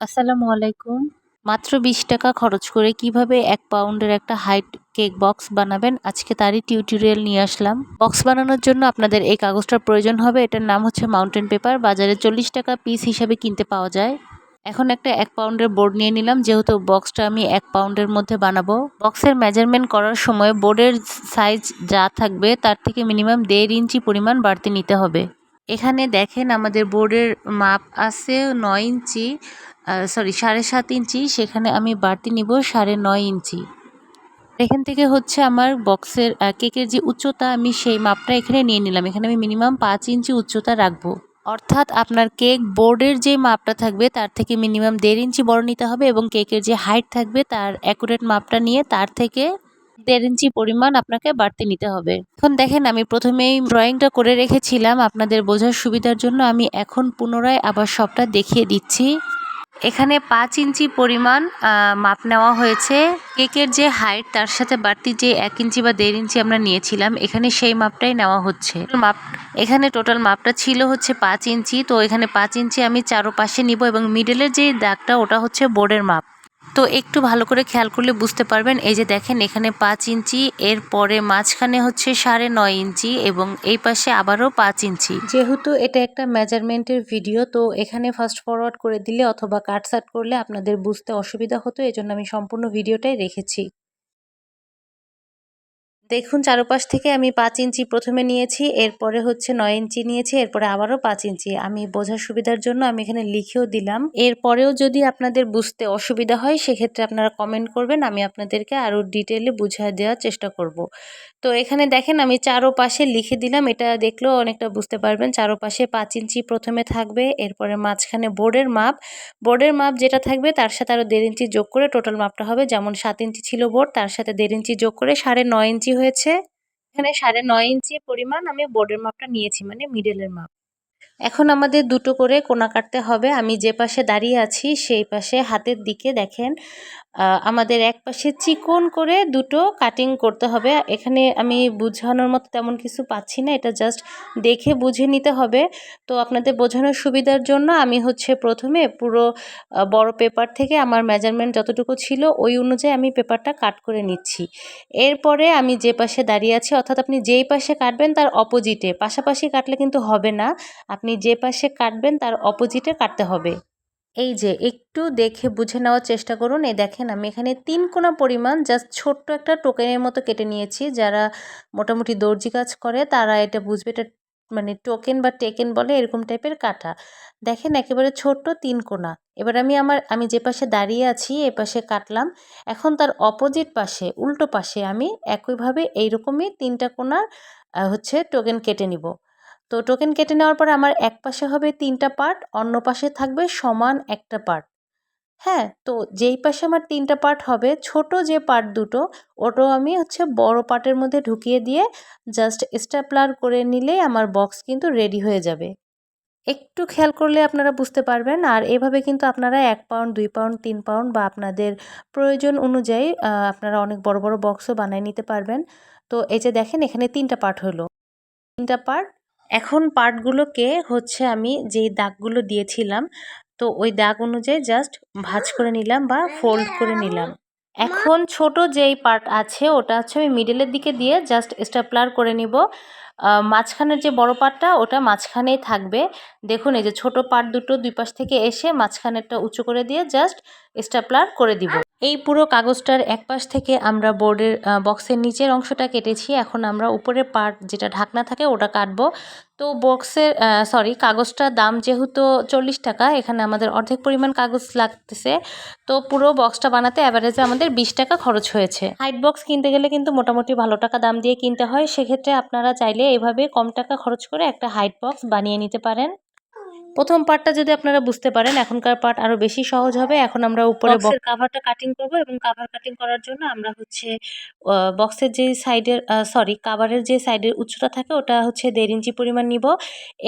আসসালামু আলাইকুম। মাত্র বিশ টাকা খরচ করে কীভাবে এক পাউন্ডের একটা হাইট কেক বক্স বানাবেন? আজকে তারই টিউটোরিয়াল নিয়ে আসলাম। বক্স বানানোর জন্য আপনাদের এই কাগজটার প্রয়োজন হবে। এটার নাম হচ্ছে মাউন্টেন পেপার। বাজারে চল্লিশ টাকা পিস হিসাবে কিনতে পাওয়া যায়। এখন একটা এক পাউন্ডের বোর্ড নিয়ে নিলাম। যেহেতু বক্সটা আমি এক পাউন্ডের মধ্যে বানাবো। বক্সের মেজারমেন্ট করার সময় বোর্ডের সাইজ যা থাকবে তার থেকে মিনিমাম দেড় ইঞ্চি পরিমাণ বাড়তি নিতে হবে। এখানে দেখেন আমাদের বোর্ডের মাপ আছে নয় ইঞ্চি। সরি সাড়ে সাত ইঞ্চি, সেখানে আমি বাড়তি নিব সাড়ে নয় ইঞ্চি। এখান থেকে হচ্ছে আমার বক্সের কেকের যে উচ্চতা, আমি সেই মাপটা এখানে নিয়ে নিলাম। এখানে আমি মিনিমাম পাঁচ ইঞ্চি উচ্চতা রাখব। অর্থাৎ আপনার কেক বোর্ডের যে মাপটা থাকবে, তার থেকে মিনিমাম দেড় ইঞ্চি বড় নিতে হবে এবং কেকের যে হাইট থাকবে, তার অ্যাকুরেট মাপটা নিয়ে তার থেকে দেড় ইঞ্চি পরিমাণ আপনাকে বাড়তি নিতে হবে। এখন দেখেন, আমি প্রথমেই ড্রয়িংটা করে রেখেছিলাম। আপনাদের বোঝার সুবিধার জন্য আমি এখন পুনরায় আবার সবটা দেখিয়ে দিচ্ছি। এখানে পাঁচ ইঞ্চি পরিমাণ মাপ নেওয়া হয়েছে। কেকের যে হাইট, তার সাথে বাড়তি যে এক ইঞ্চি বা দেড় ইঞ্চি আমরা নিয়েছিলাম, এখানে সেই মাপটাই নেওয়া হচ্ছে। মাপ, এখানে টোটাল মাপটা ছিল হচ্ছে পাঁচ ইঞ্চি। তো এখানে পাঁচ ইঞ্চি আমি চারোপাশে নিব এবং মিডলের যে দাগটা, ওটা হচ্ছে বোর্ডের মাপ। তো একটু ভালো করে খেয়াল করলে বুঝতে পারবেন। এই যে দেখেন, এখানে পাঁচ ইঞ্চি, এর পরে মাঝখানে হচ্ছে সাড়ে নয় ইঞ্চি এবং এই পাশে আবারও পাঁচ ইঞ্চি। যেহেতু এটা একটা মেজারমেন্টের ভিডিও তো এখানে ফার্স্ট ফরওয়ার্ড করে দিলে অথবা কাটসাট করলে আপনাদের বুঝতে অসুবিধা হতো, এজন্য আমি সম্পূর্ণ ভিডিওটাই রেখেছি। দেখুন, চারপাশ থেকে আমি পাঁচ ইঞ্চি প্রথমে নিয়েছি, এরপরে হচ্ছে নয় ইঞ্চি নিয়েছি, এরপরে আবারও পাঁচ ইঞ্চি আমি বোঝার সুবিধার জন্য আমি এখানে লিখেও দিলাম এরপরেও যদি আপনাদের বুঝতে অসুবিধা হয়, সেক্ষেত্রে আপনারা কমেন্ট করবেন, আমি আপনাদেরকে আরও ডিটেলে বুঝিয়ে দেওয়ার চেষ্টা করব। তো এখানে দেখেন আমি চারোপাশে লিখে দিলাম। এটা দেখলেও অনেকটা বুঝতে পারবেন। চারোপাশে পাঁচ ইঞ্চি প্রথমে থাকবে, এরপরে মাঝখানে বোর্ডের মাপ। বোর্ডের মাপ যেটা থাকবে তার সাথে আরও দেড় ইঞ্চি যোগ করে টোটাল মাপটা হবে। যেমন সাত ইঞ্চি ছিল বোর্ড, তার সাথে দেড় ইঞ্চি যোগ করে সাড়ে নয় ইঞ্চি হয়েছে। এখানে সাড়ে নয় ইঞ্চি পরিমাণ আমি বোর্ডের মাপটা নিয়েছি মানে মিডেলের মাপ। এখন আমাদের দুটো করে কোনা কাটতে হবে। আমি যে পাশে দাঁড়িয়ে আছি, সেই পাশে হাতের দিকে দেখেন আমাদের এক পাশে চিকন করে দুটো কাটিং করতে হবে। এখানে আমি বুঝানোর মতো তেমন কিছু পাচ্ছি না, এটা জাস্ট দেখে বুঝে নিতে হবে। তো আপনাদের বোঝানোর সুবিধার জন্য আমি হচ্ছে প্রথমে পুরো বড় পেপার থেকে আমার মেজারমেন্ট যতটুকু ছিল, ওই অনুযায়ী আমি পেপারটা কাট করে নিচ্ছি। এরপরে আমি যে পাশে দাঁড়িয়ে আছি, অর্থাৎ আপনি যেই পাশে কাটবেন, তার অপোজিটে পাশাপাশি কাটলে কিন্তু হবে না। আপনি যে পাশে কাটবেন, তার অপোজিটে কাটতে হবে। এই যে, একটু দেখে বুঝে নেওয়ার চেষ্টা করুন। এই দেখেন, আমি এখানে তিন কোনা পরিমাণ জাস্ট ছোট্ট একটা টোকেনের মতো কেটে নিয়েছি। যারা মোটামুটি দর্জি কাজ করে, তারা এটা বুঝবে, এটা মানে টোকেন বা টেকেন বলে, এরকম টাইপের কাটা। দেখেন, একেবারে ছোট্ট তিন কোনা। এবার আমি আমার, আমি যে পাশে দাঁড়িয়ে আছি, এ পাশে কাটলাম। এখন তার অপোজিট পাশে, উল্টো পাশে আমি একইভাবে এইরকমই তিনটা কোনার হচ্ছে টোকেন কেটে নিব। তো টোকেন কেটে নেওয়ার পর আমার এক পাশে হবে তিনটা পার্ট অন্য পাশে থাকবে সমান একটা পার্ট হ্যাঁ তো যেই পাশে আমার তিনটা পার্ট হবে, ছোট যে পার্ট দুটো ওটাও আমি হচ্ছে বড় পার্টের মধ্যে ঢুকিয়ে দিয়ে জাস্ট স্ট্যাপলার করে নিলেই আমার বক্স কিন্তু রেডি হয়ে যাবে। একটু খেয়াল করলে আপনারা বুঝতে পারবেন, আর এভাবে কিন্তু আপনারা এক পাউন্ড দুই পাউন্ড তিন পাউন্ড বা আপনাদের প্রয়োজন অনুযায়ী আপনারা অনেক বড় বড় বক্সও বানিয়ে নিতে পারবেন। তো এই যে দেখেন, এখানে তিনটা পার্ট হলো। তিনটা পার্ট এখন পার্টগুলোকে হচ্ছে আমি যেই দাগগুলো দিয়েছিলাম, তো ওই দাগ অনুযায়ী জাস্ট ভাজ করে নিলাম বা ফোল্ড করে নিলাম। এখন ছোট যেই পার্ট আছে, ওটা হচ্ছে আমি মিডলের দিকে দিয়ে জাস্ট স্টাপলার করে নিব। মাঝখানের যে বড় পার্টটা ওটা মাঝখানেই থাকবে। দেখুন, এই যে ছোট পার্ট দুটো দুই পাশ থেকে এসে মাঝখানেরটা উঁচু করে দিয়ে জাস্ট স্টাপলার করে দিব। এই পুরো কাগজটার এক পাশ থেকে আমরা বোর্ডের বক্সের নিচের অংশটা কেটেছি। এখন আমরা উপরের পার্ট যেটা ঢাকনা থাকে ওটা কাটবো। তো বক্সের সরি কাগজটার দাম যেহেতু চল্লিশ টাকা, এখানে আমাদের অর্ধেক পরিমাণ কাগজ লাগতেছে। তো পুরো বক্সটা বানাতে অ্যাভারেজে আমাদের বিশ টাকা খরচ হয়েছে। হাইট বক্স কিনতে গেলে কিন্তু মোটামুটি ভালো টাকা দাম দিয়ে কিনতে হয়। সেক্ষেত্রে আপনারা চাইলে এভাবে কম টাকা খরচ করে একটা হাইট বক্স বানিয়ে নিতে পারেন। প্রথম পার্টটা যদি আপনারা বুঝতে পারেন এখনকার পার্ট আরও বেশি সহজ হবে। এখন আমরা উপরে বক্সের কাভারটা কাটিং করব এবং কাভার কাটিং করার জন্য আমরা হচ্ছে বক্সের যে সাইডের সরি কাভারের যে সাইডের উচ্চতা থাকে ওটা হচ্ছে দেড় ইঞ্চি পরিমাণ নিব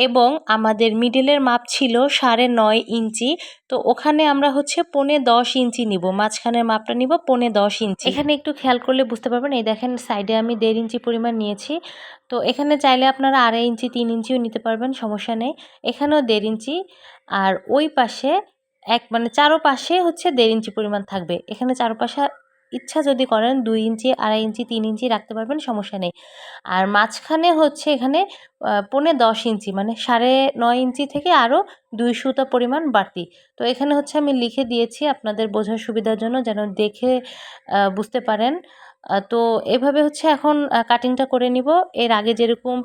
এবং আমাদের মিডলের মাপ ছিল সাড়ে নয় ইঞ্চি। তো ওখানে আমরা হচ্ছে পনে দশ ইঞ্চি নিব। মাঝখানের মাপটা নিব পনে দশ ইঞ্চি। এখানে একটু খেয়াল করলে বুঝতে পারবেন। এই দেখেন সাইডে আমি দেড় ইঞ্চি পরিমাণ নিয়েছি। তো এখানে চাইলে আপনারা আড়াই ইঞ্চি, তিন ইঞ্চিও নিতে পারবেন, সমস্যা নেই। এখানেও দেড় ইঞ্চি আর ওই পাশে এক মানে চারোপাশে হচ্ছে দেড় ইঞ্চি পরিমাণ থাকবে। এখানে চারোপাশে ইচ্ছা যদি করেন দুই ইঞ্চি, আড়াই ইঞ্চি, তিন ইঞ্চি রাখতে পারবেন, সমস্যা নেই। আর মাঝখানে হচ্ছে এখানে পৌনে দশ ইঞ্চি মানে সাড়ে নয় ইঞ্চি থেকে আরও দুই সুতা পরিমাণ বাড়তি। তো এখানে হচ্ছে আমি লিখে দিয়েছি, আপনাদের বোঝার সুবিধার জন্য যেন দেখে বুঝতে পারেন। তো এভাবে হচ্ছে এখন কাটিংটা করে নিব। এর আগে যেরকম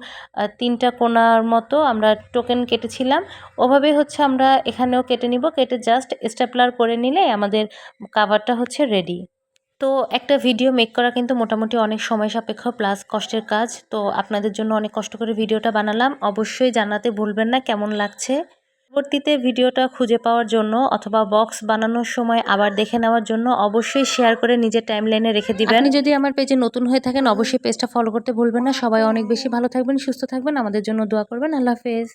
তিনটা কোনার মতো আমরা টোকেন কেটেছিলাম, ওভাবে হচ্ছে আমরা এখানেও কেটে নিব। কেটে জাস্ট স্টেপলার করে নিলে আমাদের কাভারটা হচ্ছে রেডি তো একটা ভিডিও মেক করা কিন্তু মোটামুটি অনেক সময় সাপেক্ষ প্লাস কষ্টের কাজ। তো আপনাদের জন্য অনেক কষ্ট করে ভিডিওটা বানালাম। অবশ্যই জানাতে ভুলবেন না। কেমন লাগছে? পরবর্তীতে ভিডিওটা খুঁজে পাওয়ার জন্য অথবা বক্স বানানোর সময় আবার দেখে নেওয়ার জন্য অবশ্যই শেয়ার করে নিজের টাইম লাইনে রেখে দিবেন। আপনি যদি আমার পেজে নতুন হয়ে থাকেন অবশ্যই পেজটা ফলো করতে ভুলবেন না। সবাই অনেক বেশি ভালো থাকবেন সুস্থ থাকবেন। আমাদের জন্য দোয়া করবেন। আল্লাহ হাফেজ।